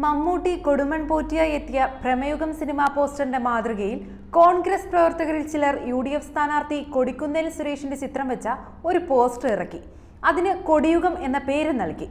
മമ്മൂട്ടി കൊടുമൺ പോറ്റിയായി എത്തിയ പ്രമയുഗം സിനിമാ പോസ്റ്ററിന്റെ മാതൃകയിൽ കോൺഗ്രസ് പ്രവർത്തകരിൽ ചിലർ യു ഡി എഫ് സ്ഥാനാർത്ഥി കൊടിക്കുന്നിൽ സുരേഷിന്റെ ചിത്രം വെച്ച ഒരു പോസ്റ്റർ ഇറക്കി. അതിന് കൊടിയുഗം എന്ന പേര് നൽകി.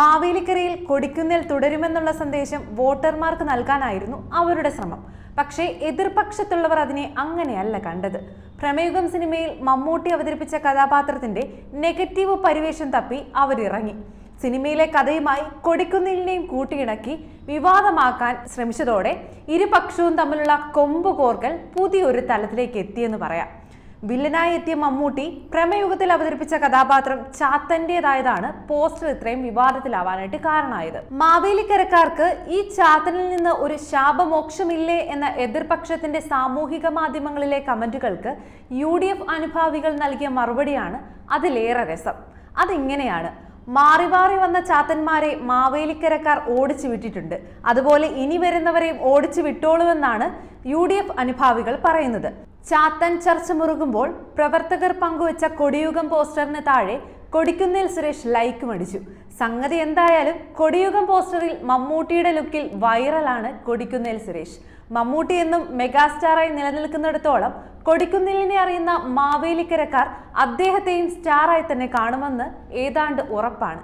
മാവേലിക്കരയിൽ കൊടിക്കുന്നിൽ തുടരുമെന്നുള്ള സന്ദേശം വോട്ടർമാർക്ക് നൽകാനായിരുന്നു അവരുടെ ശ്രമം. പക്ഷേ എതിർപക്ഷത്തുള്ളവർ അതിനെ അങ്ങനെയല്ല കണ്ടത്. പ്രമേയുഗം സിനിമയിൽ മമ്മൂട്ടി അവതരിപ്പിച്ച കഥാപാത്രത്തിന്റെ നെഗറ്റീവ് പരിവേഷം തപ്പി അവരിറങ്ങി. സിനിമയിലെ കഥയുമായി കൊടിക്കുന്നിലിനെയും കൂട്ടിയിണക്കി വിവാദമാക്കാൻ ശ്രമിച്ചതോടെ ഇരുപക്ഷവും തമ്മിലുള്ള കൊമ്പ് കോർക്കൽ പുതിയൊരു തലത്തിലേക്ക് എത്തിയെന്ന് പറയാം. വില്ലനായി എത്തിയ മമ്മൂട്ടി പ്രമയുഗത്തിൽ അവതരിപ്പിച്ച കഥാപാത്രം ചാത്തന്റേതായതാണ് പോസ്റ്റർ ഇത്രയും വിവാദത്തിലാവാനായിട്ട് കാരണമായത്. മാവേലിക്കരക്കാർക്ക് ഈ ചാത്തനിൽ നിന്ന് ഒരു ശാപമോക്ഷമില്ലേ എന്ന എതിർപക്ഷത്തിന്റെ സാമൂഹിക മാധ്യമങ്ങളിലെ കമന്റുകൾക്ക് യു ഡി എഫ് അനുഭാവികൾ നൽകിയ മറുപടിയാണ് അതിലേറെ രസം. അതിങ്ങനെയാണ് മാറി മാറി വന്ന ചാത്തന്മാരെ മാവേലിക്കരക്കാർ ഓടിച്ചു വിട്ടിട്ടുണ്ട്. അതുപോലെ ഇനി വരുന്നവരെയും ഓടിച്ചു വിട്ടോളുമെന്നാണ് യു ഡി എഫ് അനുഭാവികൾ പറയുന്നത്. ചാത്തൻ ചർച്ച മുറുകുമ്പോൾ പ്രവർത്തകർ പങ്കുവച്ച കൊടിയുഗം പോസ്റ്ററിന് താഴെ കൊടിക്കുന്നിൽ സുരേഷ് ലൈക്ക് മടിച്ചു സംഗതി എന്തായാലും കൊടിയുഗം പോസ്റ്ററിൽ മമ്മൂട്ടിയുടെ ലുക്കിൽ വൈറലാണ് കൊടിക്കുന്നിൽ സുരേഷ്. മമ്മൂട്ടി എന്നും മെഗാസ്റ്റാറായി നിലനിൽക്കുന്നിടത്തോളം കൊടിക്കുന്നിലിനെ അറിയുന്ന മാവേലിക്കരക്കാർ അദ്ദേഹത്തെയും സ്റ്റാറായി തന്നെ കാണുമെന്ന് ഏതാണ്ട് ഉറപ്പാണ്.